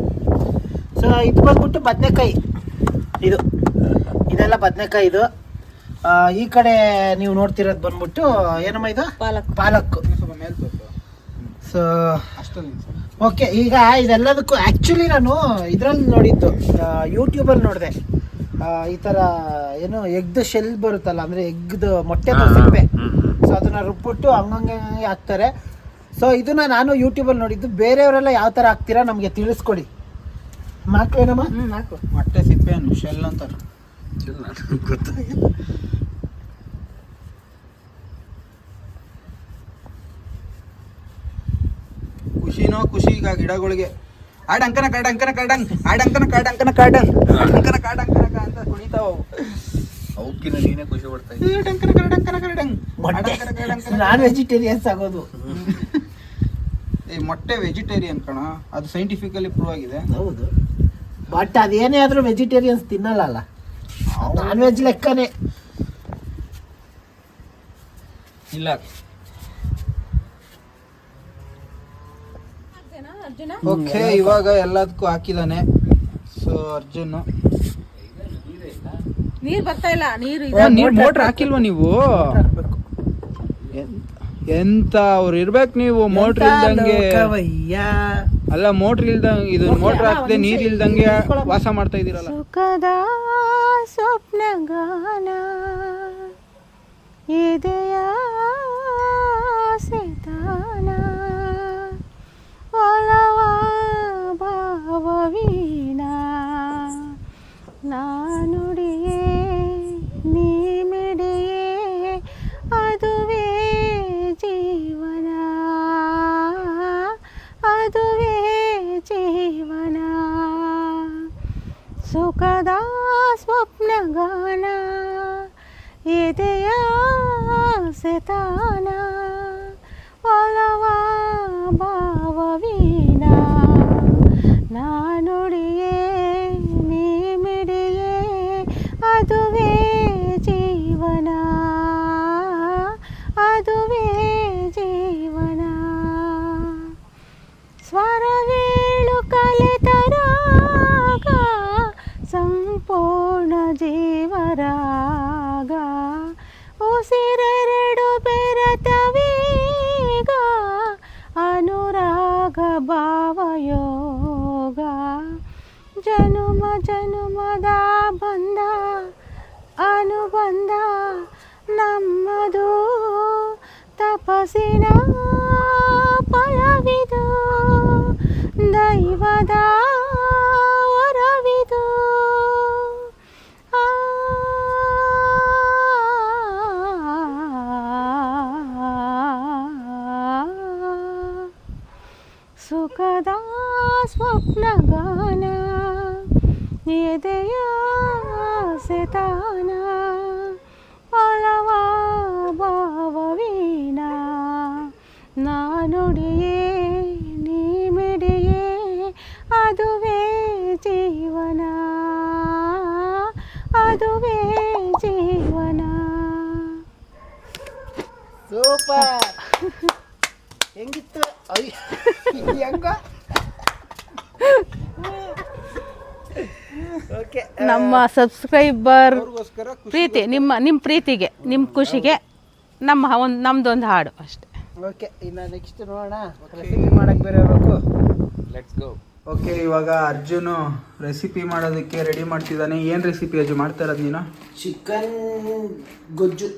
ಸೊ ಇದು ಬಂದ್ಬಿಟ್ಟು ಬದನೆಕಾಯಿ. ಇದು. ಇದೆಲ್ಲ ಬದನೆಕಾಯಿ ಇದು. ಆ, ಈ ಕಡೆ ನೀವು ನೋಡ್ತಿರೋದು ಬಂದ್ಬಿಟ್ಟು ಏನಮ್ಮ ಇದು? ಪಾಲಕ್. ಪಾಲಕ್. ಸೊ ಅಷ್ಟಲ್ಲಿ ಓಕೆ ಈಗ ಇದೆಲ್ಲದಕ್ಕೂ ಆ್ಯಕ್ಚುಲಿ ನಾನು ಇದರಲ್ಲಿ ನೋಡಿದ್ದು ಯೂಟ್ಯೂಬಲ್ಲಿ ನೋಡಿದೆ. ಈ ಥರ ಏನು ಎಗ್ದು ಶೆಲ್ ಬರುತ್ತಲ್ಲ ಅಂದರೆ ಎಗ್ದು ಮೊಟ್ಟೆ ಸಿಪ್ಪೆ. ಸೊ ಅದನ್ನ ರುಬ್ಬಿಟ್ಟು ಹಂಗಂಗೆ ಹಂಗಂಗೆ ಹಾಕ್ತಾರೆ. ಸೊ ಇದನ್ನ ನಾನು ಯೂಟ್ಯೂಬಲ್ಲಿ ನೋಡಿದ್ದು ಬೇರೆಯವರೆಲ್ಲ ಯಾವ ಥರ ಹಾಕ್ತೀರಾ ನಮಗೆ ತಿಳಿಸ್ಕೊಡಿ. ಹಾಕು. ಮೊಟ್ಟೆ ಸಿಪ್ಪೆ ಶೆಲ್ ಅಂತಾರೆ. ಖುಷಿನೋ ಖುಷಿ ಈಗ ಗಿಡಗಳಿಗೆ ಆಡಂಕನ ಕಾಡಂಕನ ಕಾಡಂಗ್ ಆಡಂಕನ ಕಾಡಂಕನ ಕಾಡಂಗ್ ಆಡಂಕನ ಕಾಡಂಕನ ಕಾ ಅಂತ ಕುಣಿತಾವು ಅವು. ಅವಕ್ಕಿನ ನೀನೇ ಖುಷಿ ಪಡ್ತಾ ಆಡಂಕನ ಕಾಡಂಕನ ಕಾಡಂಗ್ ಮೊಟ್ಟೆ. ಆಡಂಕನ ಕಾಡಂಕನ ನಾನ್ ವೆಜಿಟೇರಿಯನ್ಸ್ ಆಗೋದು. ಈ ಮೊಟ್ಟೆ ವೆಜಿಟೇರಿಯನ್ ಕಣ. ಅದು ಸೈಂಟಿಫಿಕಲಿ ಪ್ರೂವ್ ಆಗಿದೆ. ಹೌದು. ಬಟ್ ಅದೇನೇ ಆದ್ರೂ ವೆಜಿಟೇರಿಯನ್ಸ್ ತಿನ್ನಲ್ಲ ಅಲ್ಲ ನಾನ್ ವೆಜ್ ಲೆಕ್ಕನೇ. ಇಲ್ಲ. ಓಕೆ ಇವಾಗ ಎಲ್ಲದಕ್ಕೂ ಹಾಕಿದಾನೆ. ಸೊ ಅರ್ಜುನ್. ನೀರ್ ಬರ್ತಾ ಇಲ್ಲ ನೀರು ನೀವ್ ಮೋಟ್ರ್ ಹಾಕಿಲ್ವಾ ನೀವು? ಎಂತ ಅವ್ರು ಇರ್ಬೇಕು ನೀವು? ಮೋಟ್ರ್ ಇಲ್ದಂಗೆ ಅಲ್ಲ ಮೋಟ್ರ್ ಇಲ್ದಂಗೆ ಇದು ಮೋಟ್ರ್ ಹಾಕದೆ ನೀರ್ ಇಲ್ದಂಗೆ ವಾಸ ಮಾಡ್ತಾ ಇದೀರಲ್ಲ ಸುಖದ ಸ್ವಪ್ನಗಾನ ಇದೆಯ ಸಿತಾನ ಒಲವ ಭಾವವೀಣ ನಾನುಡಿಯೇ ನೀ ಮಿಡಿಯೇ ಅದುವೇ ಜೀವನ ಅದುವೇ ಜೀವನ ಸುಖದ ಸ್ವಪ್ನಗಾನ ಎದೆಯ ಸೆತಾನ ಒಲವ ಭಾವವೀಣ ಸ್ವಪ್ನಗಾನ ಎದೆಯ ಸೆತಾನ ನಮ್ಮ ಸಬ್ಸ್ಕ್ರೈಬರ್ ಪ್ರೀತಿ ನಿಮ್ಮ ನಿಮ್ಮ ಪ್ರೀತಿಗೆ ನಿಮ್ಮ ಖುಷಿಗೆ ನಮ್ಮ ಒಂದು ನಮ್ದೊಂದು ಹಾಡು ಅಷ್ಟೇ. ಓಕೆ ಇನ್ನು ನೆಕ್ಸ್ಟ್ ನೋಡೋಣ. ರೆಸಿಪಿ ಮಾಡಕ್ಕೆ ಬೇರೆ ಇರಬೇಕು ಲೆಟ್ಸ್ ಗೋ ಓಕೆ ಇವಾಗ ಅರ್ಜುನು ರೆಸಿಪಿ ಮಾಡೋದಕ್ಕೆ ರೆಡಿ ಮಾಡ್ತಿದ್ದಾನೆ. ಏನು ರೆಸಿಪಿ ಅಜ್ಜು ಮಾಡ್ತಾ ಇರೋದು ನೀನು? ಚಿಕನ್ ಗೊಜ್ಜು.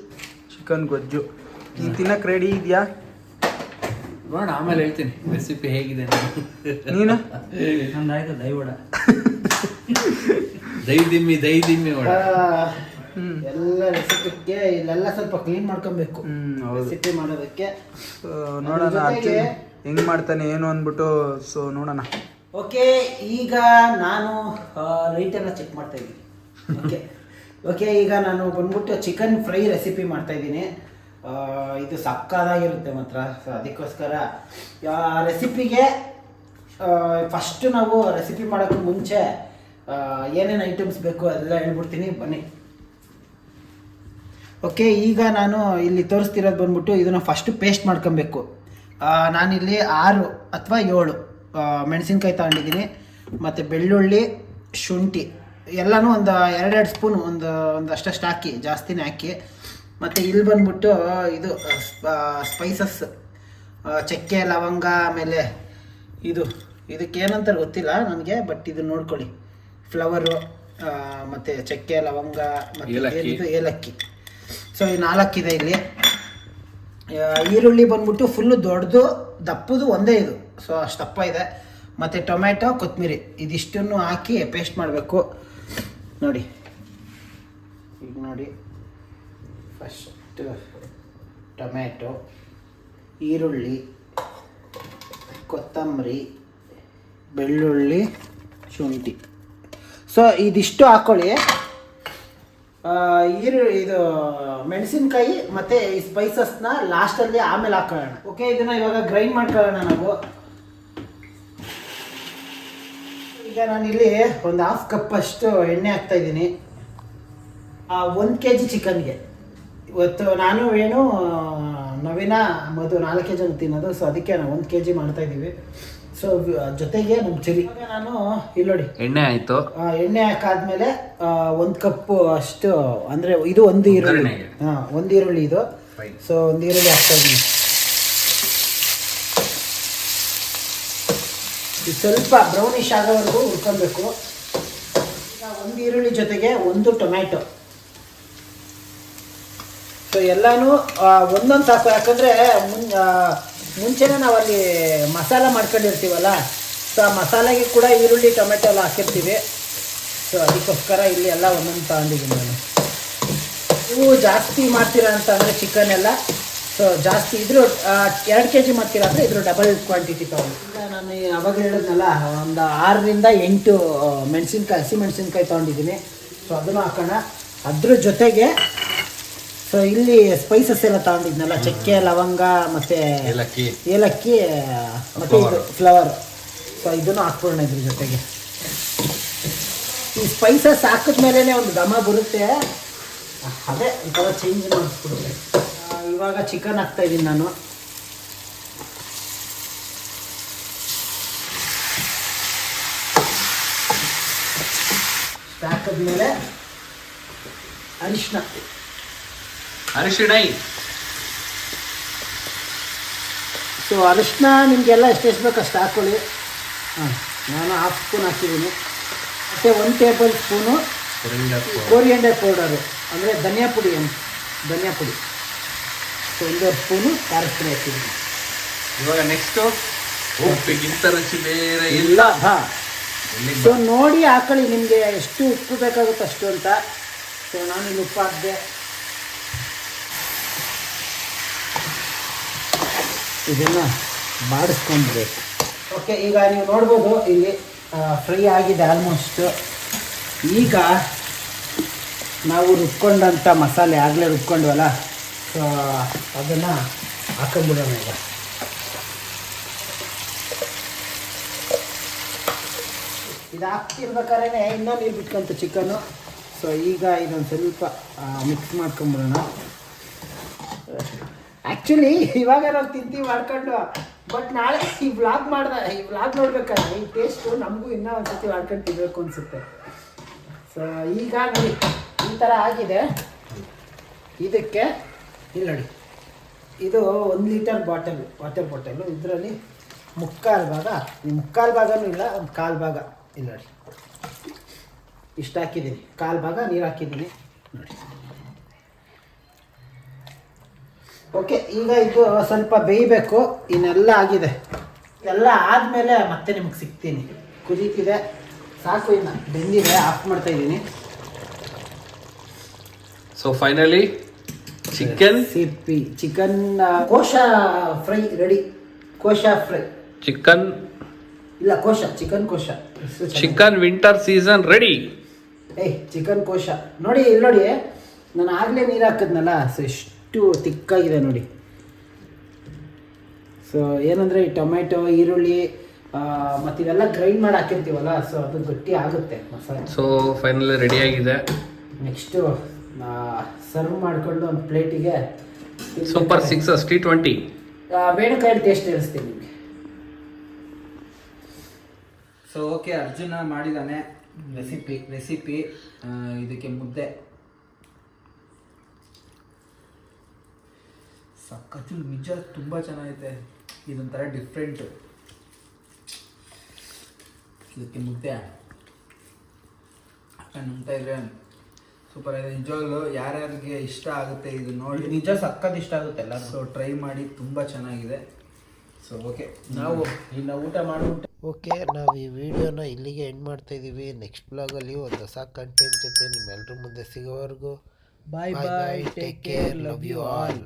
ಚಿಕನ್ ಗೊಜ್ಜು. ಈ ತಿನ್ನಕ್ಕೆ ರೆಡಿ ಇದೆಯಾ? ನೋಡೋಣ ಆಮೇಲೆ ಹೇಳ್ತೀನಿ. ರೆಸಿಪಿ ಹೇಗಿದೆ ನೀನು? ನೀನು ಆಯ್ತು <laughs> ದೈ ದಿಮ್ಮಿ ಒಳ ಹ್ಮ್. ಎಲ್ಲ ರೆಸಿಪಿಗೆ ಇಲ್ಲೆಲ್ಲ ಸ್ವಲ್ಪ ಕ್ಲೀನ್ ಮಾಡ್ಕೊಬೇಕು. ರೆಸಿಪಿ ಮಾಡೋದಕ್ಕೆ. ನೋಡೋಣ ಅರ್ಜುನ್ ಹೆಂಗ್ ಮಾಡ್ತಾನೆ ಏನು ಅಂದ್ಬಿಟ್ಟು ಸೊ ನೋಡೋಣ. ಓಕೆ ಈಗ ನಾನು ಲೈಟ್ ಎಲ್ಲ ಚೆಕ್ ಮಾಡ್ತಾ ಇದ್ದೀನಿ. ಓಕೆ ಓಕೆ ಈಗ ನಾನು ಬಂದ್ಬಿಟ್ಟು ಚಿಕನ್ ಫ್ರೈ ರೆಸಿಪಿ ಮಾಡ್ತಾ ಇದ್ದೀನಿ. ಇದು ಸಕ್ಕದಾಗಿರುತ್ತೆ ಮಾತ್ರ. ಸೊ ಅದಕ್ಕೋಸ್ಕರ ರೆಸಿಪಿಗೆ ಫಸ್ಟ್ ನಾವು ರೆಸಿಪಿ ಮಾಡೋಕ್ಕೂ ಮುಂಚೆ ಏನೇನು ಐಟಮ್ಸ್ ಬೇಕು ಅದೆಲ್ಲ ಹೇಳ್ಬಿಡ್ತೀನಿ, ಬನ್ನಿ. ಓಕೆ ಈಗ ನಾನು ಇಲ್ಲಿ ತೋರಿಸ್ತಿರೋದು ಬಂದ್ಬಿಟ್ಟು ಇದನ್ನು ಫಸ್ಟ್ ಪೇಸ್ಟ್ ಮಾಡ್ಕೊಬೇಕು. ನಾನಿಲ್ಲಿ ಆರು ಅಥವಾ ಏಳು ಮೆಣಸಿನ್ಕಾಯಿ ತಗೊಂಡಿದ್ದೀನಿ, ಮತ್ತು ಬೆಳ್ಳುಳ್ಳಿ, ಶುಂಠಿ, ಎಲ್ಲನೂ ಒಂದು ಎರಡೆರಡು ಸ್ಪೂನ್ ಒಂದು ಒಂದು ಅಷ್ಟಷ್ಟು ಹಾಕಿ, ಜಾಸ್ತಿನೇ ಹಾಕಿ. ಮತ್ತು ಇಲ್ಲಿ ಬಂದ್ಬಿಟ್ಟು ಇದು ಸ್ಪೈಸಸ್ ಚಕ್ಕೆ, ಲವಂಗ, ಆಮೇಲೆ ಇದು, ಇದಕ್ಕೆ ಏನಂತ ಗೊತ್ತಿಲ್ಲ ನನಗೆ ಬಟ್ ಇದು ನೋಡ್ಕೊಳ್ಳಿ. ಫ್ಲವರು ಮತ್ತು ಚಕ್ಕೆ ಲವಂಗ ಮತ್ತು ಏಲಕ್ಕಿ. ಏನಿದು ಏಲಕ್ಕಿ. ಸೊ ಈ ನಾಲ್ಕಿದೆ ಇಲ್ಲಿ. ಈರುಳ್ಳಿ ಬಂದ್ಬಿಟ್ಟು ಫುಲ್ಲು ದೊಡ್ಡದು ದಪ್ಪದು ಒಂದೇ ಇದು. ಸೊ ಅಷ್ಟು ದಪ್ಪ ಇದೆ. ಮತ್ತು ಟೊಮೆಟೊ ಕೊತ್ತಂಬರಿ ಇದಿಷ್ಟನ್ನು ಹಾಕಿ ಪೇಸ್ಟ್ ಮಾಡಬೇಕು. ನೋಡಿ. ಈಗ ನೋಡಿ. ಫಸ್ಟ್ ಟೊಮ್ಯಾಟೊ ಈರುಳ್ಳಿ ಕೊತ್ತಂಬರಿ ಬೆಳ್ಳುಳ್ಳಿ ಶುಂಠಿ. ಸೊ ಇದಿಷ್ಟು ಹಾಕ್ಕೊಳ್ಳಿ ಈರು ಇದು ಮೆಣಸಿನ್ಕಾಯಿ ಮತ್ತೆ ಈ ಸ್ಪೈಸಸ್ನ ಲಾಸ್ಟಲ್ಲಿ ಆಮೇಲೆ ಹಾಕೊಳ್ಳೋಣ. ಓಕೆ ಇದನ್ನ ಇವಾಗ ಗ್ರೈಂಡ್ ಮಾಡ್ಕೊಳ್ಳೋಣ ನಾವು. ಈಗ ನಾನಿಲ್ಲಿ ಒಂದು ಹಾಫ್ ಕಪ್ ಅಷ್ಟು ಎಣ್ಣೆ ಹಾಕ್ತಾ ಇದ್ದೀನಿ. ಒಂದು ಕೆ ಜಿ ಚಿಕನ್ಗೆ ಇವತ್ತು ನಾನು ಏನು ನವೀನ ಮಧು ಜಿ ಅಂತ ತಿನ್ನೋದು ಸೊ ಅದಕ್ಕೆ ನಾವು ಒಂದು ಕೆ ಜಿ ಮಾಡ್ತಾ ಇದ್ದೀವಿ. ಸೊ ಜೊತೆಗೆ ನಮ್ಮ ಚಿರಿ ನಾನು ಇಲ್ಲಿ ನೋಡಿ. ಎಣ್ಣೆ ಆಯ್ತು. ಎಣ್ಣೆ ಹಾಕಾದ್ಮೇಲೆ ಒಂದು ಕಪ್ಪು ಅಷ್ಟು ಅಂದ್ರೆ ಇದು ಒಂದು ಈರುಳ್ಳಿ. ಹಾಂ ಒಂದು ಈರುಳ್ಳಿ ಇದು. ಸೊ ಒಂದು ಈರುಳ್ಳಿ ಹಾಕ್ತಾ ಇದ್ದೀನಿ. ಸ್ವಲ್ಪ ಬ್ರೌನಿಶ್ ಆಗೋವರೆಗೂ ಹುರ್ಕೊಬೇಕು. ಈಗ ಒಂದು ಈರುಳ್ಳಿ ಜೊತೆಗೆ ಒಂದು ಟೊಮ್ಯಾಟೊ. ಸೊ ಎಲ್ಲಾನು ಒಂದೊಂದು ಸಾಕು. ಯಾಕಂದ್ರೆ ಮುನ್ ಆ, ಮುಂಚೆನೇ ನಾವು ಅಲ್ಲಿ ಮಸಾಲ ಮಾಡ್ಕೊಂಡಿರ್ತೀವಲ್ಲ ಸೊ ಆ ಮಸಾಲೆಗೆ ಕೂಡ ಈರುಳ್ಳಿ, ಟೊಮೆಟೊ ಎಲ್ಲ ಹಾಕಿರ್ತೀವಿ. ಸೊ ಅದಕ್ಕೋಸ್ಕರ ಇಲ್ಲಿ ಎಲ್ಲ ಒಂದೊಂದು ತಗೊಂಡಿದ್ದೀನಿ ನಾನು. ನೀವು ಜಾಸ್ತಿ ಮಾಡ್ತೀರಾ ಅಂತ ಅಂದರೆ ಚಿಕನ್ ಎಲ್ಲ. ಸೊ ಜಾಸ್ತಿ ಇದ್ರೂ ಎರಡು ಕೆ ಜಿ ಮಾಡ್ತೀರಾ ಅಂದರೆ ಇದ್ರ ಡಬಲ್ ಕ್ವಾಂಟಿಟಿ ತೊಗೊಂಡು. ನಾನು ಅವಾಗ ಹೇಳಿದ್ನಲ್ಲ, ಒಂದು ಆರರಿಂದ ಎಂಟು ಮೆಣಸಿನ್ಕಾಯಿ, ಹಸಿ ಮೆಣಸಿನ್ಕಾಯಿ ತೊಗೊಂಡಿದ್ದೀನಿ. ಸೊ ಅದನ್ನು ಹಾಕೋಣ. ಅದ್ರ ಜೊತೆಗೆ ಸೊ ಇಲ್ಲಿ ಸ್ಪೈಸಸ್ ಎಲ್ಲ ತಗೊಂಡಿದ್ನಲ್ಲ ಚಕ್ಕೆ ಲವಂಗ ಮತ್ತೆ ಏಲಕ್ಕಿ. ಏಲಕ್ಕಿ ಮತ್ತು ಇದು ಫ್ಲವರ್ ಸೊ ಇದನ್ನು ಹಾಕ್ಬಿಡೋಣ ಇದ್ರ ಜೊತೆಗೆ. ಈ ಸ್ಪೈಸಸ್ ಹಾಕಿದ್ಮೇಲೆ ಒಂದು ಘಮ ಬರುತ್ತೆ. ಅದೇ ಒಂಥರ ಚೇಂಜ್ ಮಾಡಿಸ್ಬಿಡುತ್ತೆ ಇವಾಗ ಚಿಕನ್ ಹಾಕ್ತಾ ಇದ್ದೀನಿ ನಾನು. ಹಾಕಿದ್ಮೇಲೆ ಅರಿಶಿನ ಅರಿಶಿಣ ಸೊ ಅರಿಶಿನ ನಿಮಗೆಲ್ಲ ಎಷ್ಟೆಷ್ಟು ಬೇಕು ಅಷ್ಟು ಹಾಕ್ಕೊಳ್ಳಿ ಹಾಂ ನಾನು ಹಾಫ್ ಸ್ಪೂನ್ ಹಾಕಿದ್ದೀನಿ. ಮತ್ತು ಒಂದು ಟೇಬಲ್ ಸ್ಪೂನು ಕೋರಿಯಂಡೆ ಪೌಡರು. ಅಂದರೆ ಧನಿಯಾ ಪುಡಿ ಧನಿಯಾ ಪುಡಿ. ಸೊ ಒಂದು ಸ್ಪೂನು ಖಾರದ ಪುಡಿ ಹಾಕಿದ್ದೀನಿ. ಇವಾಗ ನೆಕ್ಸ್ಟು ಉಪ್ಪಿಗಿಂತ ರುಚಿ ಬೇರೆ ಇಲ್ಲ. ಹಾಂ. ಸೊ ನೋಡಿ ಹಾಕೊಳ್ಳಿ ನಿಮಗೆ ಎಷ್ಟು ಉಪ್ಪು ಬೇಕಾಗುತ್ತೆ ಅಷ್ಟು ಅಂತ. ಸೊ ನಾನು ಇಲ್ಲಿ ಉಪ್ಪು ಹಾಕಿದೆ. ಇದನ್ನು ಬಾಡಿಸ್ಕೊಂಡ್ಬೇಕು ಓಕೆ ಈಗ ನೀವು ನೋಡ್ಬೋದು ಇಲ್ಲಿ ಫ್ರೈ ಆಗಿದೆ ಆಲ್ಮೋಸ್ಟ್ ಈಗ ನಾವು ರುಬ್ಕೊಂಡಂಥ ಮಸಾಲೆ ಆಗಲೇ ರುಬ್ಕೊಂಡ್ವಲ್ಲ ಸೊ ಅದನ್ನು ಹಾಕೊಂಡ್ಬಿಡೋಣ ಈಗ. ಇದು ಹಾಕ್ತಿರ್ಬೇಕಾದ್ರೆ ಇನ್ನೂ ನೀರು ಬಿಟ್ಕೊಂತ ಚಿಕನ್ನು ಸೊ ಈಗ ಇದೊಂದು ಸ್ವಲ್ಪ ಮಿಕ್ಸ್ ಮಾಡ್ಕೊಂಬಿಡೋಣ. ಆ್ಯಕ್ಚುಲಿ ಇವಾಗ ನಾವು ತಿಂತೀವಿ ಮಾಡ್ಕೊಂಡು ಬಟ್ ನಾಳೆ ಈ ವ್ಲಾಗ್ ಮಾಡ್ದ, ಈ ವ್ಲಾಗ್ ನೋಡ್ಬೇಕಾದ್ರೆ ಈ ಟೇಸ್ಟು ನಮಗೂ ಇನ್ನೂ ಒಂದು ಸತಿ ಮಾಡ್ಕೊಂಡು ತಿನ್ನಬೇಕು ಅನಿಸುತ್ತೆ. ಸೊ ಈಗ ನೋಡಿ, ಈ ಥರ ಆಗಿದೆ. ಇದಕ್ಕೆ, ಇಲ್ಲಿ ನೋಡಿ, ಇದು ಒಂದು ಲೀಟರ್ ಬಾಟಲ್ ವಾಟರ್ ಬಾಟಲು ಇದರಲ್ಲಿ ಮುಕ್ಕಾಲು ಭಾಗ, ಈ ಮುಕ್ಕಾಲು ಭಾಗನೂ ಇಲ್ಲ ಒಂದು ಕಾಲು ಭಾಗ. ಇಲ್ಲಿ ನೋಡಿ, ಇಷ್ಟು ಹಾಕಿದ್ದೀನಿ. ಕಾಲು ಭಾಗ, ನೀರು ಹಾಕಿದ್ದೀನಿ. ನೋಡಿ. ಓಕೆ ಈಗ ಇದು ಸ್ವಲ್ಪ ಬೇಯಬೇಕು ಇನ್ನೆಲ್ಲ ಆಗಿದೆ. ಎಲ್ಲ ಆದಮೇಲೆ ಮತ್ತೆ ನಿಮ್ಗೆ ಸಿಗ್ತೀನಿ. ಕುದೀತಿದೆ. ಸಾಕು ಇನ್ನು ಬೆಂದಿದೆ ಆಫ್ ಮಾಡ್ತಾ ಇದ್ದೀನಿ. ಸೊ ಫೈನಲಿ ಚಿಕನ್ ಸಿಪ್ಪಿ ಚಿಕನ್ ಕೋಶ ಫ್ರೈ ರೆಡಿ ಕೋಶ ಫ್ರೈ. ಚಿಕನ್ ಇಲ್ಲ ಕೋಶ ಚಿಕನ್ ಕೋಶ. ಚಿಕನ್ ವಿಂಟರ್ ಸೀಸನ್ ರೆಡಿ ಏಯ್ ಚಿಕನ್ ಕೋಶ. ನೋಡಿ ಇಲ್ಲಿ ನೋಡಿ ನಾನು ಆಗಲೇ ನೀರು ಹಾಕಿದ್ನಲ್ಲ ಸೊ ಎಷ್ಟು ತಿಕ್ಕಾಗಿದೆ ನೋಡಿ. ಸೊ ಏನಂದರೆ ಈ ಟೊಮೆಟೊ ಈರುಳ್ಳಿ ಮತ್ತು ಇವೆಲ್ಲ ಗ್ರೈಂಡ್ ಮಾಡಿ ಹಾಕಿರ್ತೀವಲ್ಲ ಸೊ ಅದು ಗಟ್ಟಿ ಆಗುತ್ತೆ ಮಸಾಲೆ. ಸೊ ಫೈನಲಿ ರೆಡಿ ಆಗಿದೆ. ನೆಕ್ಸ್ಟು ಸರ್ವ್ ಮಾಡಿಕೊಂಡು ಒಂದು ಪ್ಲೇಟಿಗೆ ಸೂಪರ್ ಸಿಕ್ಸ್ ಟಿ ಟ್ವೆಂಟಿ ಬೇಣಕಾಯಿ ಟೇಸ್ಟ್ ಇರಿಸ್ತೀನಿ ನಿಮಗೆ. ಸೊ ಓಕೆ ಅರ್ಜುನ ಮಾಡಿದ್ದಾನೆ ರೆಸಿಪಿ ರೆಸಿಪಿ ಇದಕ್ಕೆ ಮುದ್ದೆ. ಸಖತ್ತು ನಿಜ ತುಂಬ ಚೆನ್ನಾಗೈತೆ. ಇದೊಂಥರ ಡಿಫ್ರೆಂಟು ಇದಕ್ಕೆ ಮುದ್ದೆ ಅಂತ ನುಂಗ್ತಾ ಇದ್ರೆ ಸೂಪರ್ ಆಗಿದೆ. ನಿಜವಾಗ್ಲೂ ಯಾರ್ಯಾರಿಗೆ ಇಷ್ಟ ಆಗುತ್ತೆ ಇದು ನೋಡಿ. ನಿಜ ಸಕ್ಕತ್ ಇಷ್ಟ ಆಗುತ್ತೆ ಎಲ್ಲ ಸೊ ಟ್ರೈ ಮಾಡಿ ತುಂಬ ಚೆನ್ನಾಗಿದೆ. ಸೊ ಓಕೆ ನಾವು ಇನ್ನ ಊಟ ಮಾಡಿಬಿಟ್ಟು ಓಕೆ ನಾವು ಈ ವಿಡಿಯೋನ ಇಲ್ಲಿಗೆ ಎಂಡ್ ಮಾಡ್ತಾ ಇದ್ದೀವಿ ನೆಕ್ಸ್ಟ್ ಬ್ಲಾಗಲ್ಲಿ ಒಂದು ಹೊಸ ಕಂಟೆಂಟ್ ಜೊತೆ ನಿಮ್ಮೆಲ್ಲರ ಮುಂದೆ ಸಿಗೋವರೆಗೂ. Bye bye take care love you all